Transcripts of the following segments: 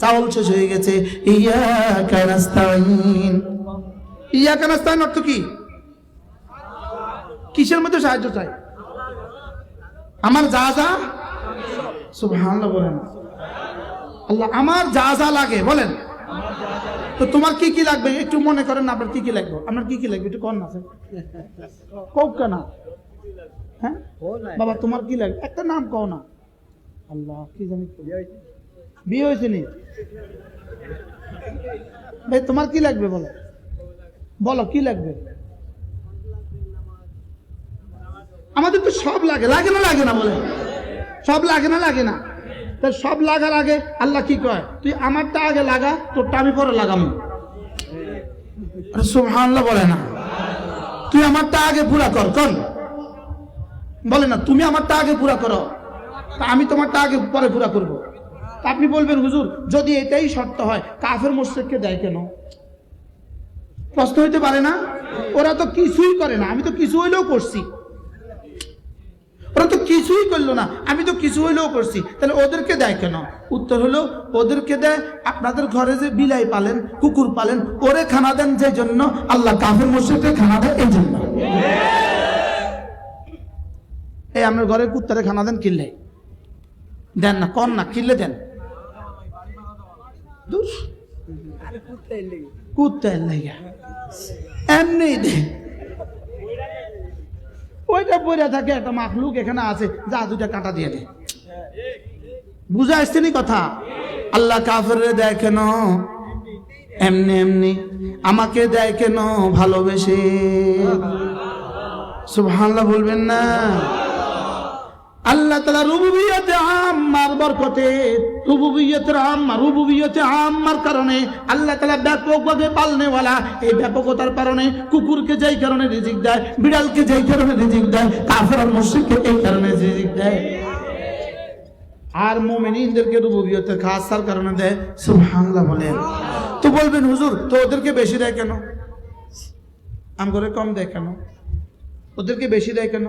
চাউল শেষ হয়ে গেছে। ইয়া কানাস্তাইন ইয়া কানাস্তাইন অর্থ কি? কিসের মধ্যে সাহায্য চাই? আমার যা যা সুবহানাল্লাহ বলেন। আল্লাহ আমার যা যা লাগে বলেন। তো তোমার কি কি লাগবে? একটু মনে করেন না আপনার কি কি লাগবে? আপনার কি কি লাগবে? একটু কন না কোক না? হ্যাঁ? বাবা তোমার কি লাগবে? একটা নাম কও না। আল্লাহ কি জানি। বিয়ে হয়েছে নি? ভাই, তোমার কি লাগবে বলো? বলো, কি লাগবে? আমাদের তো সব লাগে। লাগে না লাগে না বলে? সব লাগে না লাগে না? তা সব লাগার আগে আল্লাহ কি কয়? তুই আমারটা আগে লাগা, তোরটা আমি পরে লাগামো। সুবহানাল্লাহ বলে না। তুই আমারটা আগে পুরা কর কর। বলে না, তুমি আমারটা আগে পুরা করো। আমি তোমারটা আগে পরে পুরা করব। আপনি বলবেন, হুজুর, যদি এটাই শর্ত হয়, কাফের মোশেককে দেয় কেন? প্রশ্ন হইতে পারে না? ওরা তো কিছুই করে না, আমি তো কিছু হইলেও করছি। ওরা তো কিছুই করল না, আমি তো কিছু হইলেও করছি। তাহলে ওদেরকে দেয় কেন? উত্তর হলো, ওদেরকে দেয়, আপনাদের ঘরে যে বিলাই পালেন, কুকুর পালেন, ওরে খানা দেন যে জন্য আল্লাহ কাফের মোশেককে খানা দেয়, এই জন্য। এই আপনার ঘরে কুত্তারে খানা দেন, কিনলে। দেন না, কন না, কিনলে দেন। দূর। কুত্তার লাগে। এমনি ওইটা পড়ে থাকে একটা মাখলুক এখানে আছে যা দুটা কাটা দিয়ে দে। বুঝে আসছে নি কথা? আল্লাহ কাফের দেয় কেন? এমনি এমনি। আমাকে দেয় কেন? ভালোবেসে। সুবহানাল্লাহ বলবেন না। আল্লাহ তালা রুবুবিয়তে আম্মার বরকতে, রুবুবিয়তের আম্মা রুবুবিয়তে আম্মার কারণে আল্লাহ তালা ব্যাপকভাবে পালনেওয়ালা। এই ব্যাপকতার কারণে কুকুরকে যেই কারণে রিজিক দেয়, বিড়ালকে যেই কারণে রিজিক দেয়, কাফের আর মুশরিককে এই কারণে রিজিক দেয়। আর মোমেনিনদেরকে রুবুবিয়তের খাসার কারণে দেয়, সুবহানাল্লাহ বলেন। তো বলবেন, হুজুর, তো ওদেরকে বেশি দেয় কেন? আম করে কম দেয় কেন? ওদেরকে বেশি দেয় কেন?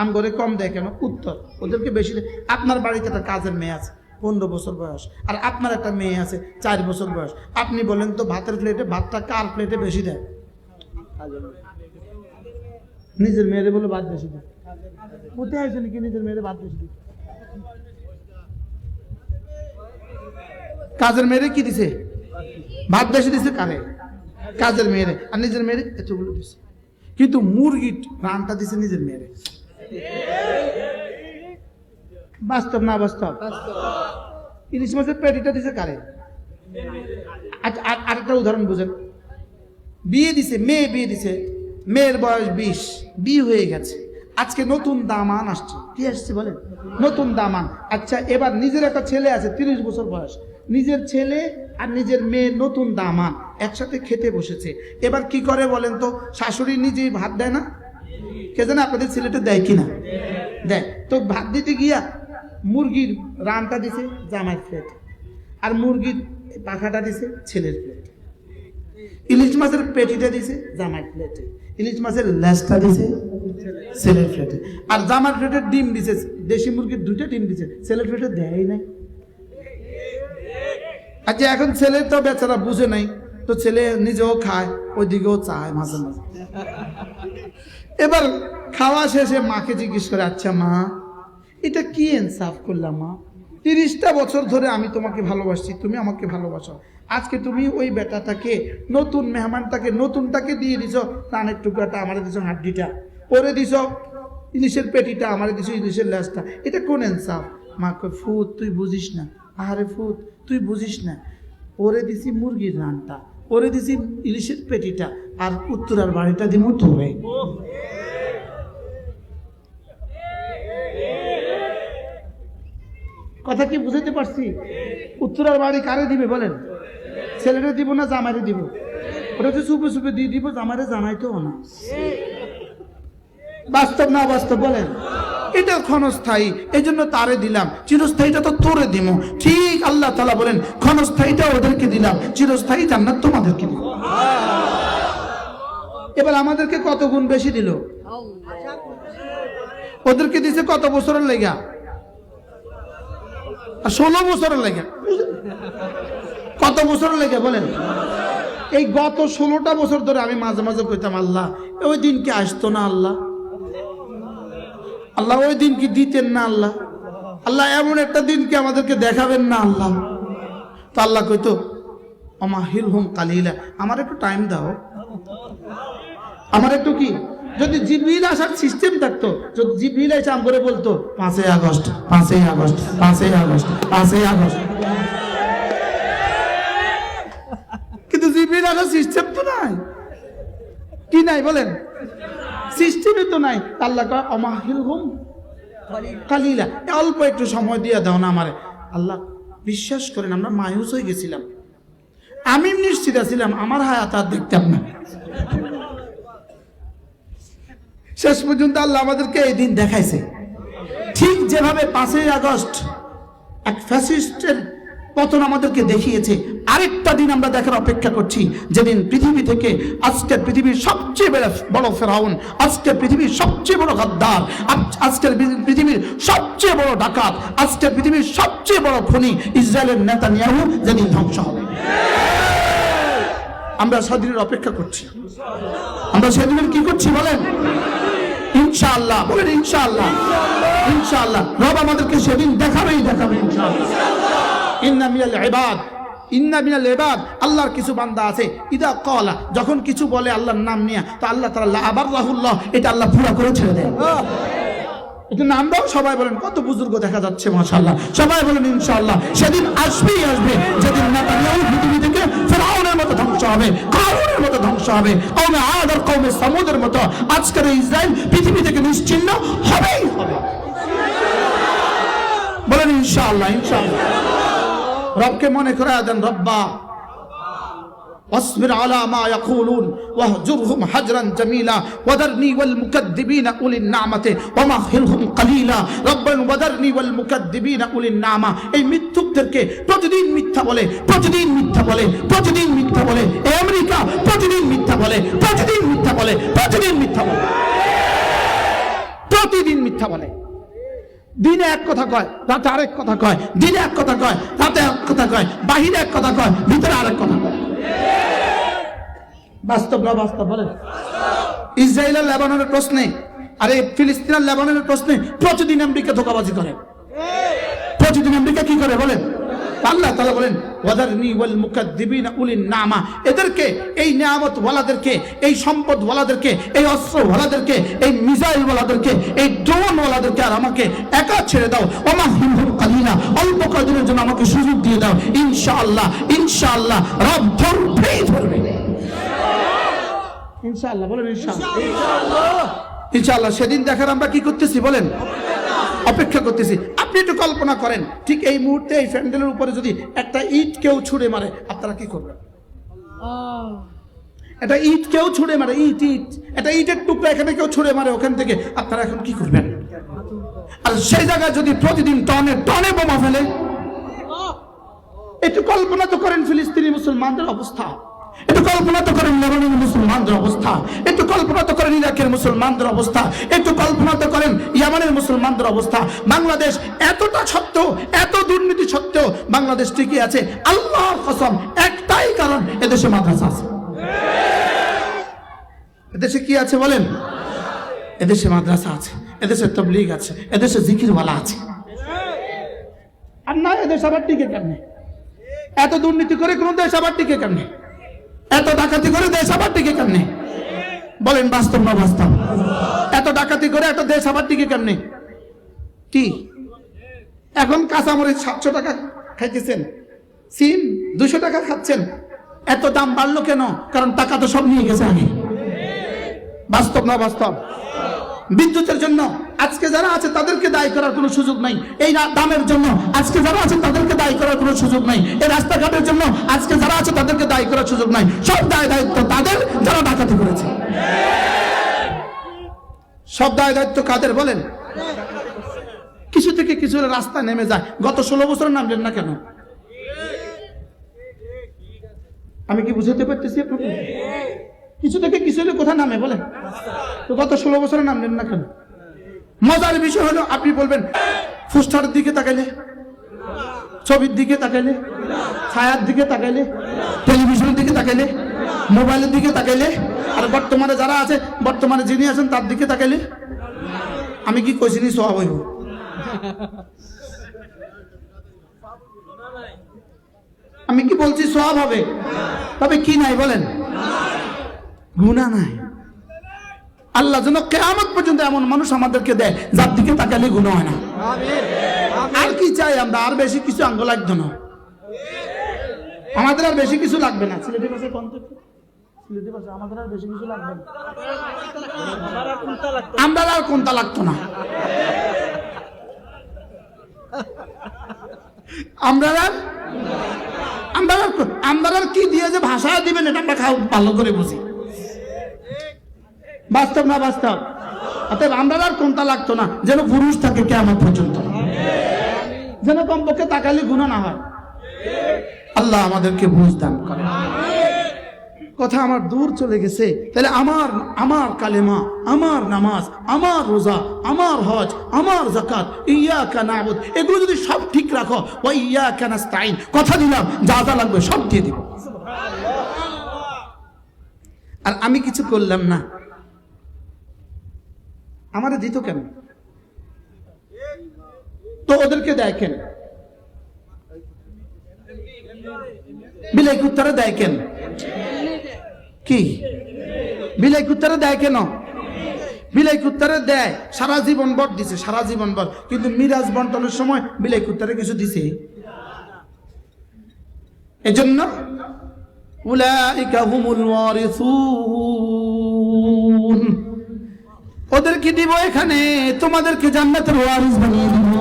আম করে কম দেয় কেন? উত্তর। ওদেরকে বেশি আপনার বাড়িতে একটা কাজের মেয়ে আছে, পনেরো বছর বয়স। আর আপনার একটা মেয়ে আছে, চার বছর বয়স। আপনি বলেন তো ভাতের প্লেটে ভাতটা কার প্লেটে বেশি দেয়? নিজের মেয়েরে বলে ভাত বেশি দেয়। কোথায় আছে নাকি নিজের মেয়েরে ভাত বেশি দেয়? কাজের মেয়েরে কি দিছে? ভাত বেশি দিছে কারে? কাজের মেয়েরে। আর নিজের মেয়েরে এতগুলো দিছে। কিন্তু মুরগি রানটা দিছে নিজের মেয়েরে। বাস্তব না বাস্তব? ইলিশ মাছের পেটিটা দিছে কারে? আচ্ছা আর- আরেকটা উদাহরণ বুঝেন। বিয়ে দিছে, মেয়ে বিয়ে দিছে, মেয়ের বয়স বিশ, বিয়ে হয়ে গেছে। আজকে নতুন দামান আসছে। কি আসছে বলেন? নতুন দামান। আচ্ছা এবার নিজের একটা ছেলে আছে, তিরিশ বছর বয়স। নিজের ছেলে আর নিজের মেয়ে নতুন দামান, একসাথে খেতে বসেছে। এবার কি করে বলেন তো? শাশুড়ি নিজেই ভাত দেয় না? কে জানে আপনাদের ছেলেটা দেয় কিনা? দেয়। তো ভাত দিতে গিয়া মুরগির রানটা দিছে জামাই প্লেট আর মুরগির পাখাটা দিছে ছেলের প্লেট ইলিশ মাছের পেটিটা দিছে জামাই প্লেটে ইলিশ মাছের লেজটা দিছে ছেলের প্লেটে আর জামার প্লেটের ডিম দিছে, দেশি মুরগির দুইটা ডিম দিছে। ছেলের প্লেটে দেয় নাই। আচ্ছা এখন ছেলে তো বেচারা বুঝে নাই। তো ছেলে নিজেও খায়, ওইদিকেও চায় মাঝে মাঝে। এবার খাওয়া শেষে মাকে জিজ্ঞেস করে আচ্ছা মা, এটা কি ইনসাফ করলাম মা? তিরিশটা বছর ধরে আমি তোমাকে ভালোবাসছি, তুমি আমাকে ভালোবাসো। আজকে তুমি ওই বেটাটাকে, নতুন মেহমানটাকে, নতুনটাকে দিয়ে দিছ, প্রাণের টুকরাটা আমার দিছ, হাড্ডিটা। পরে দিছ, ইলিশের পেটিটা আমার দিছ, ইলিশের ল্যাসটা এটা কোন ইনসাফ? মা কয়, ফুত, তুই বুঝিস না। আরে ফুত, তুই বুঝিস না। পরে দিছি মুরগির রানটা ওরে দিছি ইলিশের পেটিটা, আর উত্তরার বাড়িটা দিমু তোরে কথা কি বুঝাতে পারছি? উত্তরার বাড়ি কারে দিবে বলেন? ছেলেরে দিব না জামাইরে দিব? ওটা তো সুপে সুপে দিয়ে দিব জামাইরে জানাইতেও না। বাস্তব না বাস্তব বলেন? এটা ক্ষণস্থায়ী এই জন্য তারে দিলাম। চিরস্থায়ীটা তো তোরে দিব। ঠিক আল্লাহ তালা বলেন ক্ষণস্থায়ীটা ওদেরকে দিলাম। চিরস্থায়ী জান্নাত তোমাদেরকে দিব। এবার আমাদেরকে কত গুণ বেশি দিল? ওদেরকে দিছে কত বছরের লেগা? আর ষোলো বছরের লেগা। কত বছর লেগে বলেন? এই গত ষোলোটা বছর ধরে আমি মাঝে মাঝে কইতাম, আল্লাহ, ওই দিন কি আসতো না আল্লাহ? আল্লাহ, ওই দিন কি দিতেন না আল্লাহ? আল্লাহ, এমন একটা দিন কি আমাদেরকে দেখাবেন না আল্লাহ? তো আল্লাহ কইতো অমাহিল হুম কালিলা, আমার একটু টাইম দাও। আমার একটু কি? যদি জিবরিল আসার সিস্টেম থাকতো, যদি জিবরিল এসে আম করে বলতো, পাঁচই আগস্ট পাঁচই আগস্ট পাঁচই আগস্ট পাঁচই আগস্ট। কিন্তু জিবরিল আসার সিস্টেম তো নাই। কি নাই বলেন? সিস্টেমই তো নাই। আল্লাহ কয় অমাহিল হুম কালিলা অল্প একটু সময় দিয়ে দাও না আমারে। আল্লাহ, বিশ্বাস করেন, আমরা মায়ুস হয়ে গেছিলাম। আমি নিশ্চিত ছিলাম আমার হায়াত আর দেখতাম না। শেষ পর্যন্ত আল্লাহ আমাদেরকে এই দিন দেখাইছে। ঠিক যেভাবে পাঁচই আগস্ট এক ফ্যাসিস্টের পতন আমাদেরকে দেখিয়েছে, আরেকটা দিন আমরা দেখার অপেক্ষা করছি। যেদিন পৃথিবী থেকে আজকের পৃথিবীর সবচেয়ে বড় ফেরাউন, আজকের পৃথিবীর সবচেয়ে বড় গাদ্দার, আজ- আজকের পৃথিবীর সবচেয়ে বড় ডাকাত, আজকের পৃথিবীর সবচেয়ে বড় খনি ইসরায়েলের নেতা নিয়াহু যেদিন ধ্বংস হবে। আমরা সেদিনের অপেক্ষা করছি। আমরা সেদিনের কি করছি বলেন? ইনশাআল্লাহ, বলেন ইনশাআল্লাহ ইনশাআল্লাহ। রব আমাদেরকে সেদিন দেখাবেই দেখাবে ইনশাআল্লাহ। ইন্না মিনাল ইবাদ, ইন্না ইবাদ। আল্লাহর কিছু বান্দা আছে, ইদা কলা যখন কিছু বলে আল্লাহর নাম নিয়ে, তো আল্লাহ তাআলা আবাররাহুল্লাহ এটা আল্লাহ পুরো করে ছেড়ে দেয় এটা নামটাও সবাই বলেন, কত বুজুর্গ দেখা যাচ্ছে, মাশাআল্লাহ। সবাই বলেন, ইনশাআল্লাহ, সেদিন আসবেই আসবে। যেদিন নেতানিয়াহু পৃথিবী থেকে ফেরাউনের মতো ধ্বংস হবে, কারুনের মতো ধ্বংস হবে, কওমে আদ আর কওমে সামুদের মতো আজকের ইসরায়েল পৃথিবী থেকে নিশ্চিহ্ন হবেই হবে। বলেন, ইনশাআল্লাহ ইনশাআল্লাহ। রবকে মনে করে দেন, রব্বা واصبر على ما يقولون واهجرهم هجرا جميلا وذرني والمكذبين اولي النعمه ومهلهم قليلا ربنا وذرني والمكذبين اولي النعمه এই মিথ্যুকদেরকে প্রতিদিন মিথ্যা বলে প্রতিদিন মিথ্যা বলে প্রতিদিন মিথ্যা বলে এই আমেরিকা প্রতিদিন মিথ্যা বলে প্রতিদিন মিথ্যা বলে প্রতিদিন মিথ্যা বলে প্রতিদিন মিথ্যা বলে দিনে এক কথা কয়, রাতে আরেক কথা কয়, দিনে এক কথা কয়, রাতে এক কথা কয়, বাহিরে এক কথা কয়, ভিতরে আরেক কথা কয়। বাস্তব না বাস্তব বলেন? ইসরায়েল আর লেবাননের প্রশ্নে আরে ফিলিস্তিন আর লেবাননের প্রশ্নে প্রতিদিন আমেরিকা ধোকাবাজি করে। প্রতিদিন আমেরিকা কি করে বলেন? আল্লাহ তাআলা বলেন এদেরকে, এই নিয়ামত ওয়ালাদেরকে এই সম্পদ ওয়ালাদেরকে এই অস্ত্র ওয়ালাদেরকে এই মিসাইল ওয়ালাদেরকে এই ড্রোন ওয়ালাদেরকে আর আমাকে একা ছেড়ে দাও। ওমা হিমহুম কালিনা অল্প কদিনের জন্য আমাকে সুযোগ দিয়ে দাও। ইনশাআল্লাহ ইনশাআল্লাহ, রব ধরবেই ধরবে। ইনশাআল্লাহ, বলেন ইনশাআল্লাহ। সেদিন দেখার আমরা কি করতেছি বলেন? অপেক্ষা করতেছি। আপনি একটু কল্পনা করেন, ঠিক এই মুহূর্তে এই প্যান্ডেলের উপরে যদি একটা ইট কেউ ছুঁড়ে মারে, আপনারা কি করবেন? একটা ইট কেউ ছুঁড়ে মারে, ইট ইট, একটা ইটের টুকরা এখানে কেউ ছুঁড়ে মারে, ওখান থেকে আপনারা এখন কি করবেন? আর সেই জায়গায় যদি প্রতিদিন টনে টনে বোমা ফেলে, একটু কল্পনা তো করেন ফিলিস্তিনি মুসলমানদের অবস্থা। একটু কল্পনা তো করেন লেবাননের মুসলমানদের অবস্থা। একটু কল্পনা তো করেন ইরাকের মুসলমানদের অবস্থা। একটু কল্পনা তো করেন ইয়ামানের মুসলমানদের অবস্থা। বাংলাদেশ এতটা সত্ত্বেও এত দুর্নীতি সত্ত্বেও বাংলাদেশ ঠিকই আছে। আল্লাহর কসম, একটাই কারণ, এদেশে মাদ্রাসা আছে। এদেশে কি আছে বলেন? এদেশে মাদ্রাসা আছে, এদেশে তবলিগ আছে, এদেশে জিকিরওয়ালা আছে। আর না, এদেশ আবার টিকে কেমনে? এত দুর্নীতি করে কোন দেশ আবার টিকে কেমনে? এত ডাকাতি করে দেশ আবার টিকে কেমনে? বলেন, বাস্তব না বাস্তব? এত ডাকাতি করে এত দেশ আবার টিকে কেমনে? কি? এখন কাঁচামরিচ সাতশো টাকা খাইতেছেন। সিম দুশো টাকা খাচ্ছেন। এত দাম বাড়লো কেন? কারণ টাকা তো সব নিয়ে গেছে আগে। বাস্তব না বাস্তব? বিদ্যুতের জন্য। আজকে যারা আছে, তাদেরকে দায়ী করার কোনো সুযোগ নাই। এই দামের জন্য। আজকে যারা আছে, তাদেরকে দায়ী করার কোনো সুযোগ নাই। এই রাস্তাঘাটের জন্য আজকে যারা আছে, তাদেরকে দায়ী করার সুযোগ নাই। সব দায় দায়িত্ব তাদের, যারা ডাকাতি করেছে। সব দায় দায়িত্ব কাদের বলেন? কিছু থেকে কিছু রাস্তা নেমে যায়। গত ষোলো বছর নামলেন না কেন? আমি কি বুঝাতে পারতেছি আপনাকে? কিছু থেকে কিছু কোথায় নামে বলেন? তো গত ষোলো বছরে নামলেন না কেন? মজার বিষয় হলো, আপনি বলবেন ফুস্টারের দিকে তাকাইলে, ছবির দিকে তাকাইলে, ছায়ার দিকে তাকাইলে, টেলিভিশনের দিকে তাকাইলে, মোবাইলের দিকে তাকাইলে, আর বর্তমানে যারা আছে, বর্তমানে যিনি আছেন, তার দিকে তাকাইলে, আমি কি কইছি নি সব হইব? আমি কি বলছি সব হবে? তবে কি নাই বলেন? গুণা নাই। আল্লাহ যেন কেয়ামত পর্যন্ত এমন মানুষ আমাদেরকে দেয় যার দিকে তাকালে গুণ হয় না। আর কি চাই আমরা? আর বেশি কিছু আঙ্গ লাগতো না। আমাদের আর বেশি কিছু লাগবে না। সিলেটি ভাষায় কোন সিলেটি ভাষা আমাদের আর বেশি কিছু লাগবে না। আমরা আর কোনটা লাগতো না? আমরা আর? আমরা আর আমরা আর কি দিয়ে যে ভাষা দিবেন এটা আমরা খাও ভালো করে বুঝি। বাস্তব না বাস্তব? অতএব আমরা আর কোনটা লাগতো না? যেন পুরুষ থাকে কেমন পর্যন্ত। যেন কমপক্ষে তাকালে গুণা না হয়। আল্লাহ আমাদেরকে বুঝ দান করে কথা আমার দূর চলে গেছে। তাহলে আমার আমার কালেমা, আমার নামাজ, আমার রোজা, আমার হজ, আমার জাকাত ইয়া কানাবুদ এগুলো যদি সব ঠিক রাখো ও ইয়া কানাস্তাইন কথা দিলাম, যা যা লাগবে সব দিয়ে দিব। আর আমি কিছু করলাম না। আমারে দিত কেন? তো ওদেরকে দেয় কেন? বিলাই কুত্তারা দেয় কেন? কি? বিলাই কুত্তারা দেয় কেন? বিলাই কুত্তারে দেয়। সারা জীবন বর দিছে, সারা জীবন বর। কিন্তু মিরাজ বন্টনের সময় বিলাই কুত্তারে কিছু দিছে? এজন্য উলাইকা হুমুল ওয়ারিসুন। ওদেরকে দিব এখানে, তোমাদেরকে জান্নাতের ওয়ারিস বানিয়ে দিব।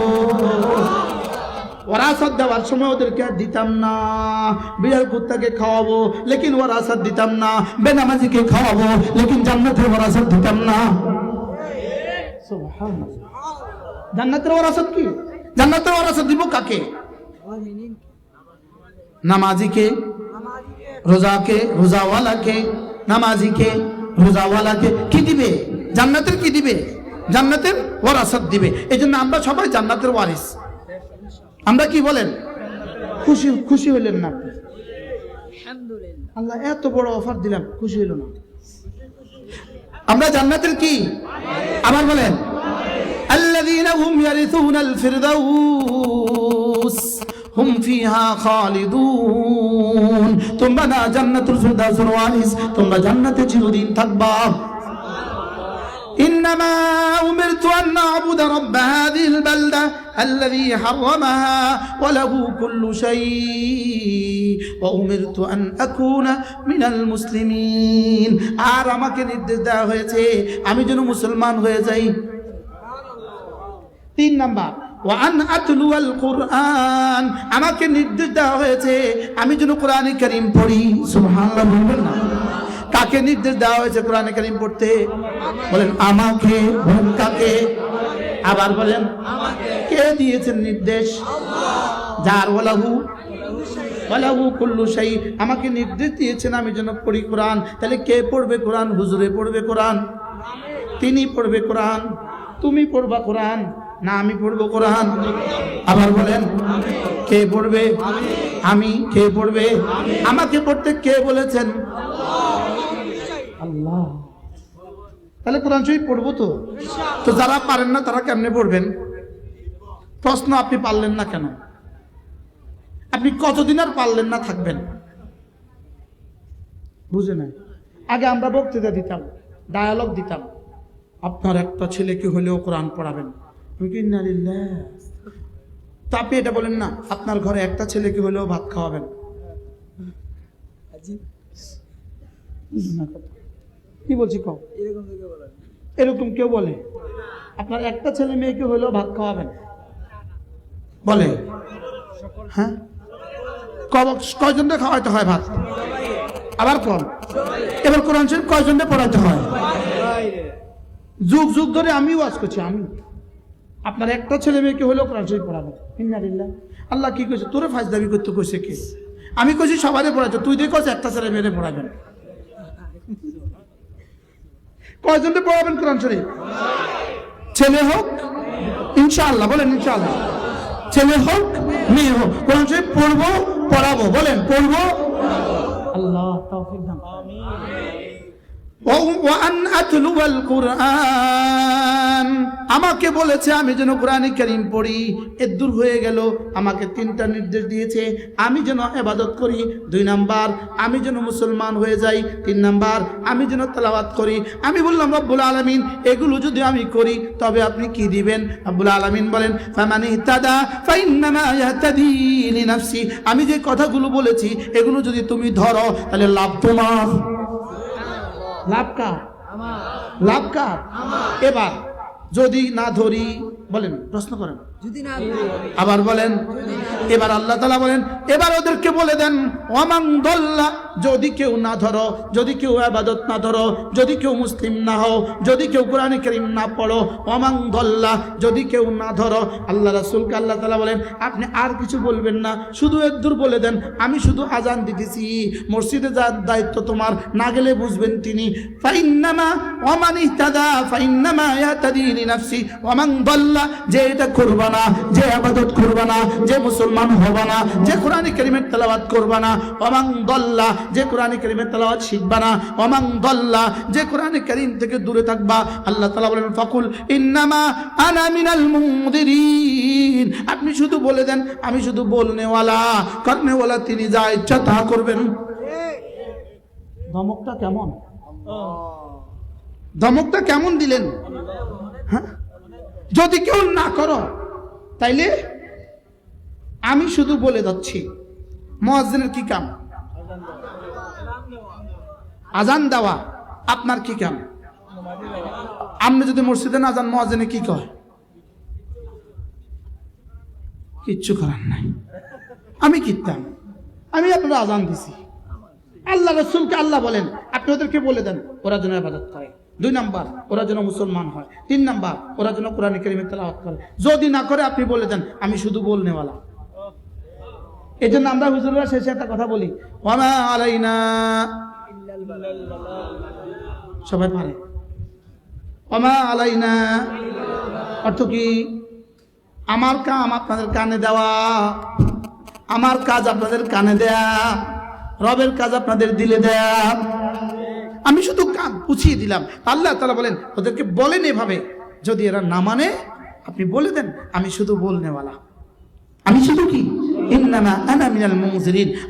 ওরাসত দেওয়ার সময় ওদেরকে আর দিতাম না। বিড়াল কুত্তাকে খাওয়াবো, লেকিন ওরাসত দিতাম না। বেনামাজিকে খাওয়াবো, লেকিন জান্নাতের ওরাসত দিতাম না। জান্নাতের ওরাসত কি? জান্নাতের ওরাসত দিব কাকে? নামাজিকে, রোজাকে, রোজাওয়ালাকে, নামাজিকে, রোজাওয়ালাকে কি দিবে? জান্নাতের কি দিবে? জান্নাতের ওয়ারাসাত দিবে। এই জন্য আমরা সবাই জান্নাতের ওয়ারিস। আমরা কি বলেন? খুশি খুশি হইলেন না? আপনি আল্লাহ এত বড় অফার দিলাম খুশি হইল না। আমরা জান্নাতের কি? আবার বলেন। আল্লাযীনা হুম ইয়ারিসুনাল ফিরদাউস হুম ফিহা খালিদুন। তোমরা না জান্নাতুল ফিরদাউস ওয়ারিস তোমরা জান্নাতে চিরদিন থাকবা। إنما أمرت أن أعبد رب هذه البلدة الذي حرمها وله كل شيء وأمرت أن أكون من المسلمين আর আমাকে নির্দেশ দেওয়া হয়েছে আমি যেন মুসলমান হয়ে যাই তিন নাম্বার ওয়ান আতলুয়াল কোরআন আমাকে নির্দেশ দেওয়া হয়েছে আমি যেন কোরআনে কারিম পড়ি সুবহানাল্লাহ বলবেন না কাকে নির্দেশ দেওয়া হয়েছে কোরআনে কারিম পড়তে? বলেন, আমাকে কাকে? আবার বলেন, কে দিয়েছেন নির্দেশ? যার ওয়ালাহু ওয়ালাহু কুল্লু আমাকে নির্দেশ দিয়েছেন আমি যেন পড়ি কোরআন। তাহলে কে পড়বে কোরআন? হুজুরে পড়বে কোরআন। তিনি পড়বে কোরআন। তুমি পড়বা কোরআন। না, আমি পড়ব কোরআন। আবার বলেন, কে পড়বে? আমি। কে পড়বে? আমাকে পড়তে কে বলেছেন? আল্লাহ। তাহলে কোরআন শরীফ পড়ব তো? তো যারা পারেন না তারা কেমনে পড়বেন? প্রশ্ন আপনি পারলেন না কেন? আপনি কতদিন আর পারলেন না থাকবেন? বুঝে নাই? আগে আমরা বক্তৃতা দিতাম ডায়ালগ দিতাম। আপনার একটা ছেলেকে হলেও কোরআন পড়াবেন। তা আপনি এটা বলেন না আপনার ঘরে একটা ছেলেকে হলেও ভাত খাওয়াবেন। না কথা? কি বলছি কও? এরকম কেউ বলে আপনার একটা ছেলে মেয়েকে হলেও ভাত খাওয়াবেন। বলে? হ্যাঁ? ক- কয়জনকে খাওয়াইতে হয় ভাত? আবার কম এবার কোরআন শরীফ কয়জনকে পড়াইতে হয়? যুগ যুগ ধরে আমি ওয়াজ করছি আমি। আপনার একটা ছেলে মেয়েকে হলেও কোরআন শরীফ পড়াবেন। ইন্নালিল্লাহ। আল্লাহ কি কইছে? তোরে ফাইজ দাবি করতে কইছে কে? আমি কইছি সবারই পড়াইতে তুই কইছে একটা ছেলে মেয়েরে পড়াবেন কয়জনকে পড়াবেন কোরআন শরীফ? ছেলে হোক, ইনশাআল্লাহ, বলেন ইনশাআল্লাহ। ছেলে হোক, মেয়ে হোক, কোরআন শরীফ পড়ব, পড়াবো, বলেন, পড়ব। আল্লাহ, তৌফিক দান। কুরআন আমাকে বলেছে, আমি যেন কোরআন করিম পড়ি এর দূর হয়ে গেল, আমাকে তিনটা নির্দেশ দিয়েছে, আমি যেন এবাদত করি, দুই নাম্বার, আমি যেন মুসলমান হয়ে যাই, তিন নাম্বার, আমি যেন তেলাওয়াত করি। আমি বললাম, রব্বুল আলামিন, এগুলো যদি আমি করি, তবে আপনি কি দিবেন? রব্বুল আলামিন বলেন আমি যে কথাগুলো বলেছি, এগুলো যদি তুমি ধরো, তাহলে লাভ তোমার। লাভ কার? লাভ কার? এবার যদি না ধরি বলেন প্রশ্ন করেন। আবার বলেন এবার আল্লাহ তালা বলেন এবার ওদেরকে বলে দেন ওয়ামাং দল্লা যদি কেউ না ধরো যদি কেউ আবাদত না ধরো যদি কেউ মুসলিম না হও যদি কেউ কোরআন করিম না পড়ো অমাং দল্লা যদি কেউ না ধরো আল্লাহ রাসুলকে আল্লাহ তালা বলেন আপনি আর কিছু বলবেন না শুধু একদূর বলে দেন আমি শুধু আজান দিতেছি মসজিদে যার দায়িত্ব তোমার না গেলে বুঝবেন তিনি ফাইন্নামা অমানি ইহতাদা ফাইন্নামা ইয়াতাদি লিনাফসি ওয়ামান দাল্লা যে এটা করবা না যে আবাদত করবা না যে মুসলমান হবা না যে কোরআন কারীমের তেলাওয়াত করবা না ওয়ামান দাল্লা, যে কোরআন কারীমের তেলাওয়াত শিখবা না ওয়ামান দাল্লা, যে কোরআন কারীম থেকে দূরে থাকবা, আল্লাহ তালা বলেন, ফাকুল ইন্নামা আনা মিনাল মুনদিরিন। আপনি শুধু বলে দেন, আমি শুধু বলনেওয়ালা, করনেওয়ালা তিনি যা ইচ্ছা তা করবেন। ধমকটা কেমন? ধমকটা কেমন দিলেন? হ্যাঁ? যদি কেউ না করো তাইলে আমি শুধু বলে যাচ্ছি মহাজনের কি কাম? আজান দেওয়া, আপনার কি কাম? আপনি যদি মসজিদে না যান মহাজনে কি কয়? কিচ্ছু করার নাই। আমি কিতাম, আমি আপনার আজান দিছি। আল্লাহ রসুলকে আল্লাহ বলেন, আপনি ওদেরকে বলে দেন, ওরা যেন আবাদত করে। দুই নাম্বার ওরা যেন মুসলমান হয়। তিন নাম্বার ওরা যেন কোরআন করিমে তেলাওয়াত করে। যদি না করে আপনি বলে দেন আমি শুধু বলনেওয়ালা। এই জন্য আমরা হুজুররা শেষে একটা কথা বলি ওয়ামা আলাইনা সবাই পারে। আলাইনা। অর্থ কি? আমার কাম আপনাদের কানে দেওয়া আমার কাজ আপনাদের কানে দেয়া রবের কাজ আপনাদের দিলে দেয়া। আমি শুধু কান পুছিয়ে দিলাম। আল্লাহ তালা বলেন, ওদেরকে বলেন এভাবে, যদি এরা না মানে আপনি বলে দেন, আমি শুধু বলনেওয়ালা। আমি শুধু কি?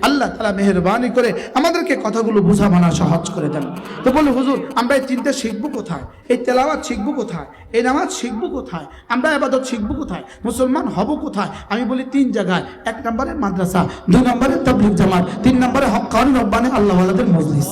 আল্লাহ তাআলা মেহেরবানি করে আমাদেরকে কথাগুলো বোঝা মানা সহজ করে দেন। তো বলে হুজুর, আমরা এই চিন্তা শিখব কোথায়? এই তেলাওয়াত শিখব কোথায়? এই নামাজ শিখব কোথায়? আমরা এবাদত শিখব কোথায়? মুসলমান হব কোথায়? আমি বলি তিন জায়গায়। এক নম্বরে মাদ্রাসা, দুই নম্বরে তাবলিগ জামাত, তিন নম্বরে হক রব্বানি আল্লাহ মজলিস।